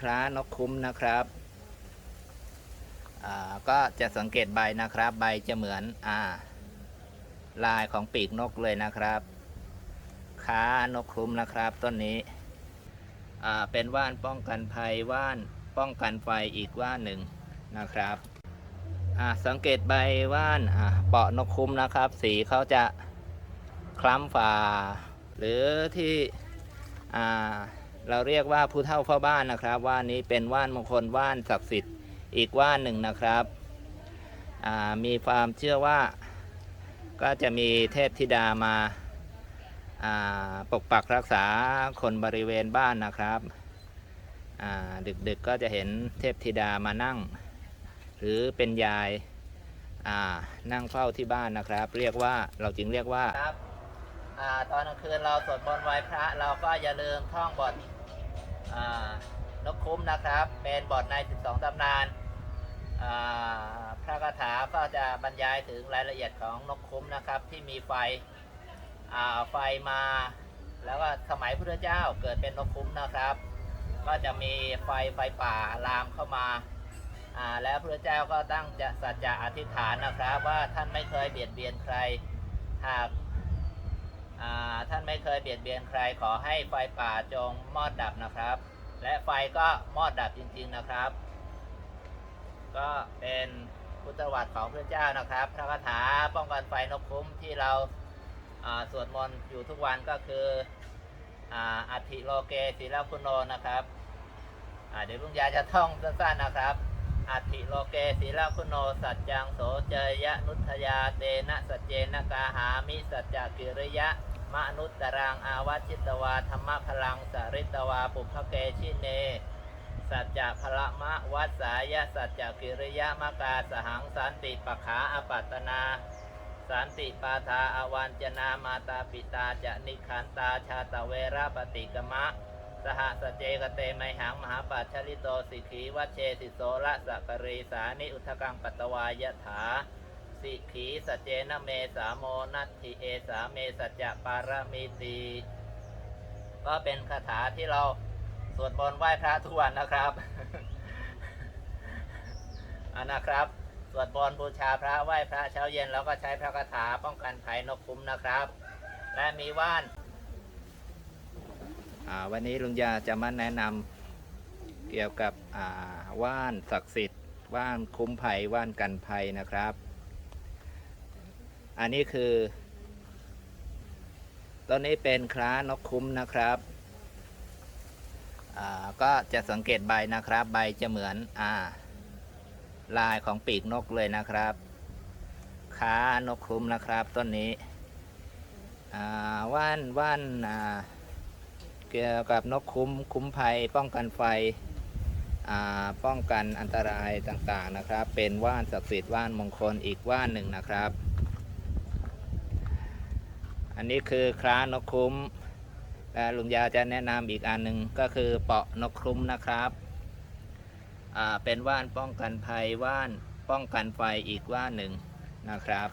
คล้านกคุ้มนะครับก็จะสังเกตใบนะครับ ใบจะเหมือนอ่าลายของปีกนกเลยนะครับค้านกคุ้มนะครับต้นนี้อ่าเป็นว่านป้องกันภัยว่านป้องกันไฟอีกว่านหนึ่งนะครับอ่าสังเกตใบว่านอ่าเปาะนกคุ้มนะครับ สีเขาจะคล้ำฝ่า หรือที่อ่า เราเรียกว่าผู้เฒ่าเฝ้าบ้านนะครับ ว่านนี้เป็นว่านมงคลว่านศักดิ์สิทธิ์อีกว่านหนึ่งนะครับมีความเชื่อว่าก็จะมีเทพธิดามาาปกปักรักษาคนบริเวณบ้านนะครับดึกๆก็จะเห็นเทพธิดามานั่ง หรือเป็นยายานั่งเฝ้าที่บ้านนะครับ เรียกว่าเราจึงเรียกว่าครับอตอนกลางคืนเราสวดมนต์ไหว้พระเราก็อย่าลืมท่องบท นกคุ้มนะครับ เป็นบทใน 12 ตำนาน พระคาถาก็จะบรรยายถึงรายละเอียดของนกคุ้มนะครับ ที่มีไฟไฟมา แล้วก็สมัยพุทธเจ้าเกิดเป็นนกคุ้มนะครับ ก็จะมีไฟไฟป่าลามเข้ามาแล้วพระเจ้าก็ตั้งจะสัจจะอธิษฐานนะครับ ว่าท่านไม่เคยเบียดเบียนใคร หาก ท่านไม่เคยเบียดเบียนใครขอให้ไฟป่าจงมอดดับนะครับ และไฟก็มอดดับจริง ๆนะครับ ก็เป็นพุทธวัตรของพระเจ้านะครับ พระคาถาป้องกันไฟนกคุ้มที่เราสวดมนต์อยู่ทุกวันก็คืออัติโลเกศิลคุณโนนะครับเดี๋ยวลุงยาจะท่องสั้นๆนะครับอัติโลเกศีลคุณโนสัจจังโสเจยะนุทยาเตนะสัจเจนะกาหามิสัจจกิริยะ มนุตตรังอาวัชิตวาธรรมพลังสริตวาปุพเกชิเน สัจจะพละมะวัสสายะสัจจกิริยะมกาสหังสันติปะขาอปัตนาสันติปาทาอวันจนามาตาปิตาจะนิคันตาชาตเวระปฏิกมะ สหสเจกเตไมหังมหาปัจฉลิโตสิกขีวัชเชสิโสละสักรีสานิอุทกังปัตตวายถา สิขีสเจนะเมสาโมนัตถิเอสาเมสัจจะปารมีตีก็เป็นคาถาที่เราสวดมนต์ไหว้พระทุกวันนะครับอันนะครับ สวดมนต์บูชาพระไหว้พระเช้าเย็นแล้วก็ใช้พระคาถาป้องกันภัยนกคุ้มนะครับ และมีว่านอ่าวันนี้ลุงยาจะมาแนะนำเกี่ยวกับอ่าว่านศักดิ์สิทธิ์ว่านคุ้มภัยว่านกันภัยนะครับ อันนี้คือต้นนี้เป็นคล้านกคุ้มนะครับก็จะสังเกตใบนะครับ ใบจะเหมือนอาลายของปีกนกเลยนะครับค้านกคุ้มนะครับต้นนี้ว่านว่านาเกี่ยวกับนกคุ้มคุ้มภัย ป้องกันไฟป้องกันอันตรายต่างๆนะครับ เป็นว่านศักดิ์สิทธิ์ว่านมงคลอีกว่านหนึ่งนะครับ อันนี้คือคล้านกคุ้มและลุงยาจะแนะนำอีกอันหนึ่งก็คือเปาะนกคุ้มนะครับเป็นว่านป้องกันภัยว่านป้องกันไฟอีกว่านหนึ่งนะครับ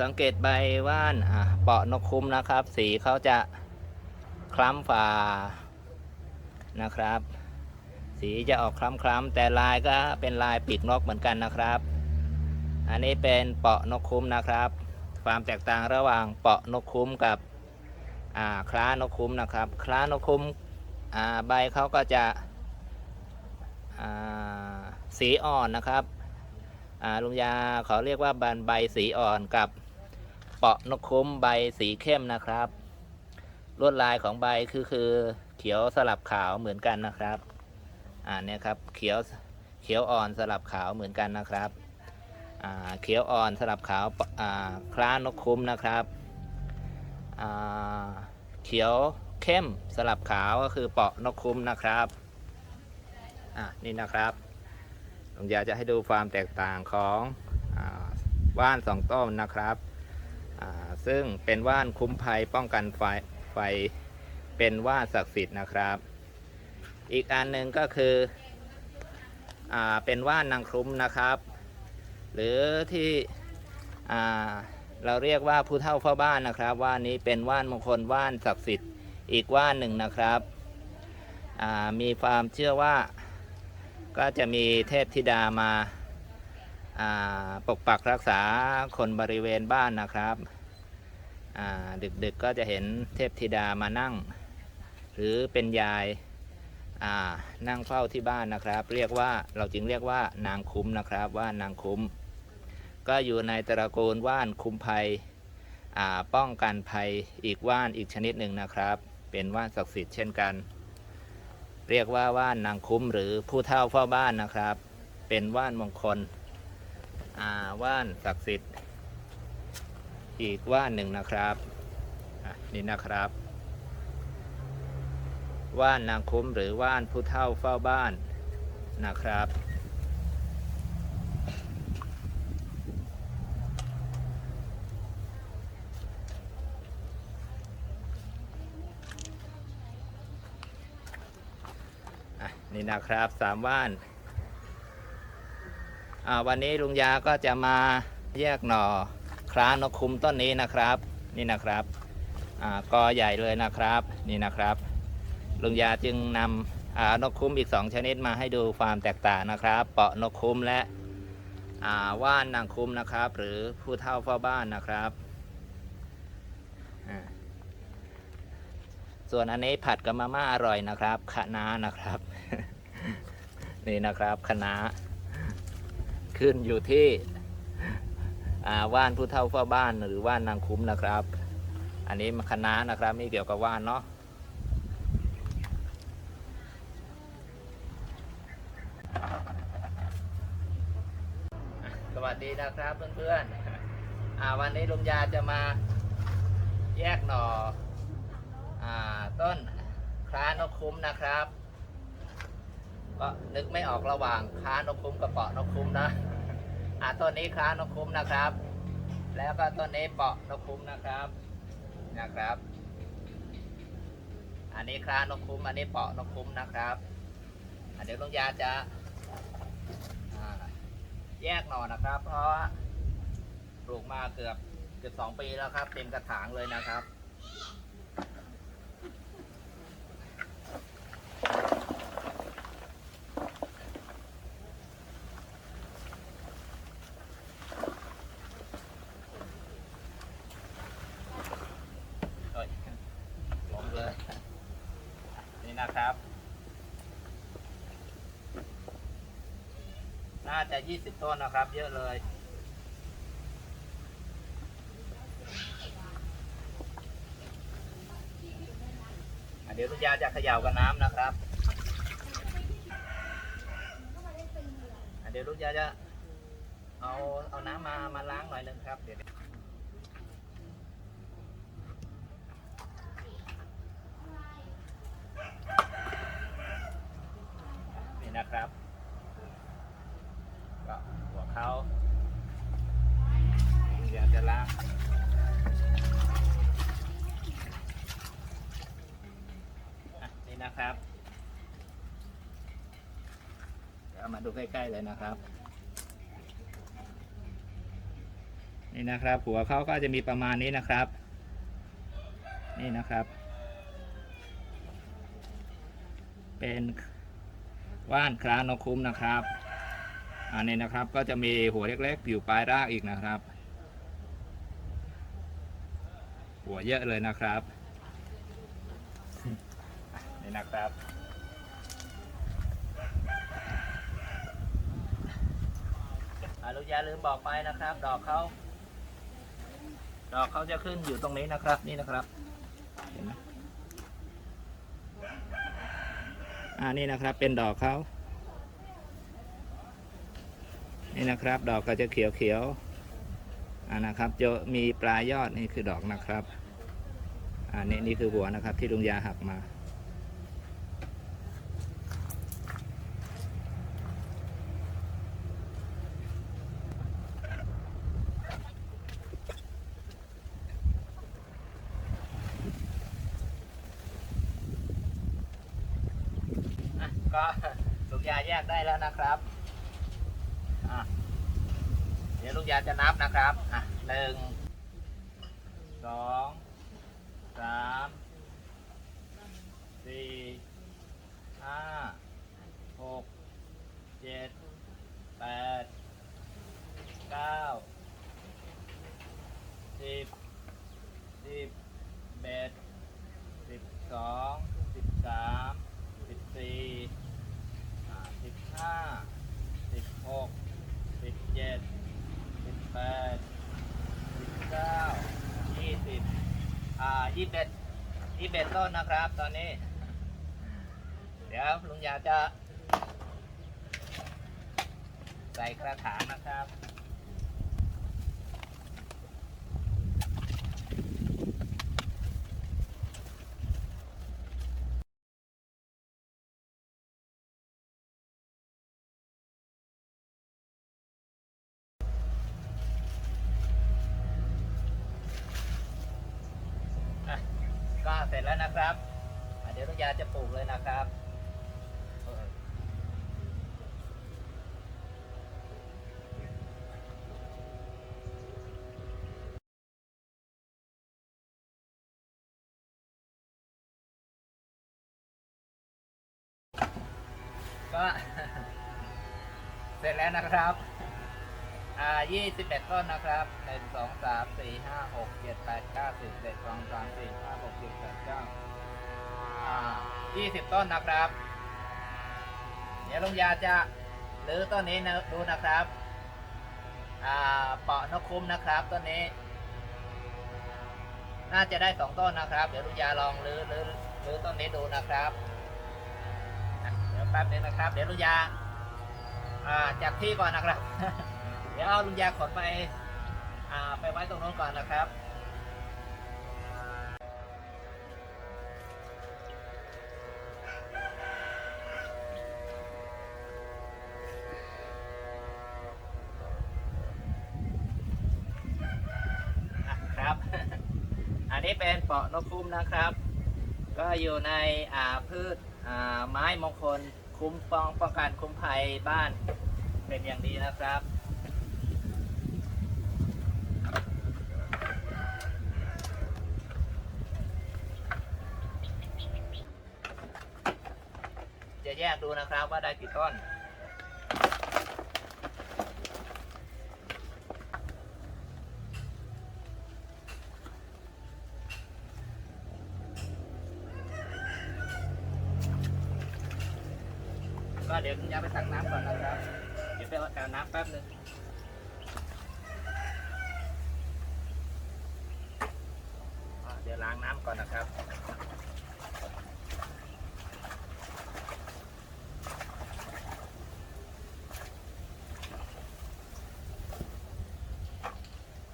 สังเกตใบว่านเปาะนกคุ้มนะครับ สีเขาจะคล้ำฝานะครับ สีจะออกคล้ำๆแต่ลายก็เป็นลายปีกนกเหมือนกันนะครับ อันนี้เป็นเปาะนกคุ้มนะครับ ความแตกต่างระหว่างเปาะนกคุ้มกับคล้านกคุ้มนะครับ คล้านกคุ้มใบเขาก็จะสีอ่อนนะครับลุงยาเขาเรียกว่าบานใบสีอ่อนกับเปาะนกคุ้มใบสีเข้มนะครับ ลวดลายของใบคือคือเขียวสลับขาวเหมือนกันนะครับอ่าเนี่ยครับเขียวเขียวอ่อนสลับขาวเหมือนกันนะครับ เขียวอ่อนสลับขาวคล้านกคุ้มนะครับเขียวเข้มสลับขาวก็คือเปาะนกคุ้มนะครับอ่านี่นะครับผมอยากจะให้ดูความแตกต่างของอว่านสองต้นนะครับซึ่งเป็นว่านคุ้มภัยป้องกันไฟไฟเป็นว่านศักดิ์สิทธิ์นะครับ อีกอันหนึ่งก็คืออเป็นว่านนางคลุ้มนะครับ หรือที่เราเรียกว่าผู้เฒ่าเฝ้าบ้านนะครับว่านนี้เป็นว่านมงคลว่านศักดิ์สิทธิ์อีกว่านหนึ่งนะครับมีความเชื่อว่าก็จะมีเทพธิดามาปกปักรักษาคนบริเวณบ้านนะครับดึกๆก็จะเห็นเทพธิดามานั่ง หรือเป็นยายนั่งเฝ้าที่บ้านนะครับ เรียกว่าเราจึงเรียกว่านางคุ้มนะครับว่านางคุ้ม ก็อยู่ในตระกูลว่านคุ้มภัยป้องกันภัยอีกว่านอีกชนิดหนึ่งนะครับ เป็นว่านศักดิ์สิทธิ์เช่นกัน เรียกว่าว่านนางคุ้มหรือผู้เฒ่าเฝ้าบ้านนะครับ เป็นว่านมงคลว่านศักดิ์สิทธิ์ อีกว่านหนึ่งนะครับนี่นะครับ ว่านนางคุ้มหรือว่านผู้เฒ่าเฝ้าบ้านนะครับ นี่นะครับสามว่านวันนี้ลุงยาก็จะมาแยกหน่อคล้านกคุมต้นนี้นะครับ นี่นะครับอกอใหญ่เลยนะครับนี่นะครับ ลุงยาจึงนำนกคุ้มอีกสองชนิดมาให้ดูความแตกต่างนะครับ เปาะนกคุ้มและว่านนางคุ้มนะครับ หรือผู้เฒ่าเฝ้าบ้านนะครับ ส่วนอันนี้ผัดกับมาม่าอร่อยนะครับคะน้านะครับ นี่นะครับคณะขึ้นอยู่ที่ว่านผู้เฒ่าเฝ้าบ้านหรือว่านนางคุ้มนะครับ อันนี้มาคะนะครับไม่เกี่ยวกับว่านเนาะสวัสดีนะครับเพื่อนๆวันนี้ลุงยาจะมาแยกหน่ออต้นคลานกคุ้มนะครับ ก็นึกไม่ออกระหว่างค้านกคุ้มกับเปาะนกคุ้มนะ อ่าต้นนี้ค้านกคุ้มนะครับ แล้วก็ต้นนี้เปาะนกคุ้มนะครับนะครับ อันนี้ค้านกคุ้ม อันนี้เปาะนกคุ้มนะครับอะเดี๋ยวลุงยาจะแยกหน่อนะครับ เพราะว่าปลูกมาเกือบเกือบสองปีแล้วครับ เต็มกระถางเลยนะครับ เอ้ยล้มเลย นะครับ น่าจะ 20 ต้นนะครับ เยอะเลย เดี๋ยวลุยาจะเขย่ากับน้ำนะครับ เดี๋ยวลุงยาจะเอาเอาน้ำมามาล้างหน่อยหนึงครับเดี๋ยว นะครับ ก็หัวเขาเดี๋ยวจะล้างอะนี่นะครับเดี๋ยวเอามาดูใกล้ๆเลยนะครับ นี่นะครับ หัวเขาก็จะมีประมาณนี้นะครับ นี่นะครับ เป็น ว่านคลานกคุ้มนะครับ อันนี้นะครับก็จะมีหัวเล็กๆอยู่ปลายรากอีกนะครับ หัวเยอะเลยนะครับนี่นะครับอาลูกยาลืมบอกไปนะครับ ดอกเขาดอกเขาจะขึ้นอยู่ตรงนี้นะครับนี่นะครับเห็นไหม อันนี้นะครับเป็นดอกเขานี่นะครับ ดอกก็จะเขียวเขียวๆอ่านะครับจะมีปลายยอดนี่คือดอกนะครับ อันนี้นี่คือหัวนะครับที่ลุงยาหักมา อะก็ลูก ยาแยกได้แล้วนะครับ เดี๋ยวลูกยาจะนับนะครับหนึ่ง สอง สาม สี่ ห้า หก เจ็ด แปด เก้า สิบ สิบเอ็ดสิบสอง สิบสาม สิบสี่ ห้าสิบหกสิบเจ็ดสิบแปดสิบเก้ายี่สิบอ่ายี่สิบเอ็ดยี่สิบเอ็ดต้นนะครับ ตอนนี้ เดี๋ยวลุงยาจะ ใส่กระถางนะครับ อะก็เสร็จแล้ว นะครับเดี๋ยวลุงยาจะปลูกเลยนะครับก็เสร็จแล้วนะครับ อ่า21ต้นนะครับ1 2 3 4 5 6 7 8 9 10 11 12 13 14 15 16 17 18 19อ่า20ต้นนะครับ เดี๋ยวลุงยาจะรื้อต้นนี้นะดูนะครับ อ่าเปาะนกคุ้มนะครับต้นนี้ น่าจะได้สองต้นนะครับ เดี๋ยวลุงยาลองรื้อรื้อรื้อต้นนี้ดูนะครับ เดี๋ยวแป๊บนึงนะครับ เดี๋ยวลุงยา อ่าจัดที่ก่อนนะครับ ดี๋ยวเอาลุงยาขนไปอ่าไปไว้ตรงโน้นก่อนนะครับ อะครับ อันนี้เป็นเปาะนกคุ้มนะครับ ก็อยู่ในอ่าพืชอ่าไม้มงคลคุ้มป้องป้องกันคุ้มภัยบ้านเป็นอย่างดีนะครับ จะแยกดูนะครับว่าได้กี่ต้น ก็เดี๋ยวคุณยายไปตักน้ำก่อนนะครับ เดี๋ยวไปเอาน้ำแป๊บนึงอะเดี๋ยวล้างน้ำก่อนนะครับ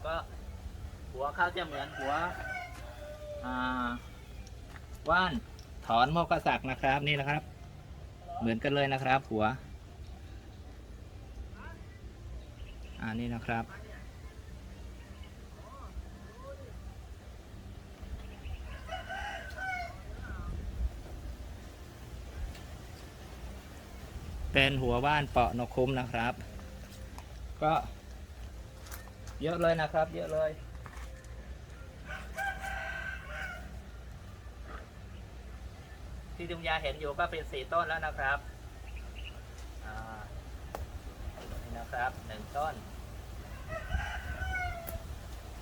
ก็หัว เขาจะเหมือนหัวว่านถอนโมกษักนะครับนี่นะครับ เหมือนกันเลยนะครับ หัวอ่านี่นะครับ เป็นหัวว่านเปาะนกคุ้มนะครับ ก็เยอะเลยนะครับ เยอะเลย ที่ดุงยาเห็นอยู่ก็เป็นสี่ต้นแล้วนะครับอ่านี่นะครับหนึ่งต้น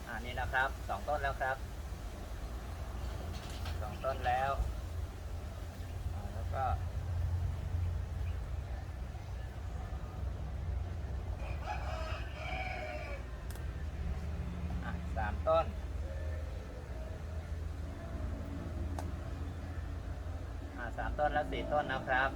อันนี้นะครับสองต้นแล้วครับสองต้นแล้วแล้วก็ อะสามต้น อ่าสาม ต้นและสี่ต้นนะครับ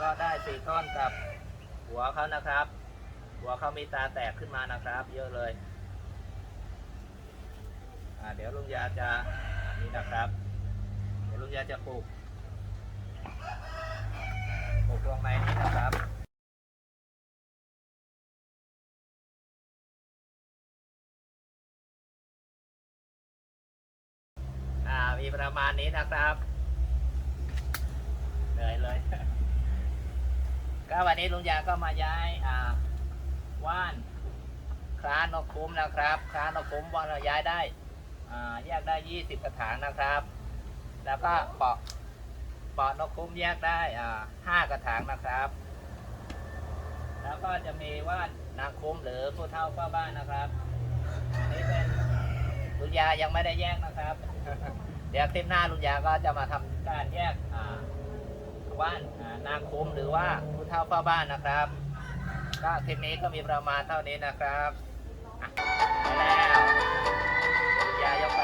ก็ได้สี่ต้นกับหัวเขานะครับ หัวเขามีตาแตกขึ้นมานะครับ เยอะเลยเดี๋ยวลุงยาจะนี่นะครับ เดี๋ยวลุงยาจะปลูกปลูกตรงในนี้นะครับ ประมาณนี้นะครับเหนื่อยเลย ก็วันนี้ลุงยาก็มาย้ายอ่าว่านคลานกคุ้มนะครับคลานกคุ้มว่าเราย้ายได้อ่าแยกได้20กระถางนะครับ แล้วก็เปาะเปาะนกคุ้มแยกได้อ่าห้ากระถางนะครับ แล้วก็จะมีว่านนางคุ้มหรือผู้เฒ่าเฝ้าบ้านนะครับอันนี้เป็นลุงยายังไม่ได้แยกนะครับ เดี๋ยวคลิปหน้าลุงยาก็จะมาทำการแยกอ่าว่านนางคุ้มหรือว่าผู้เฒ่าเฝ้าบ้านนะครับ ก็คลิปนี้ก็มีประมาณเท่านี้นะครับไปแล้วลุงยายกไป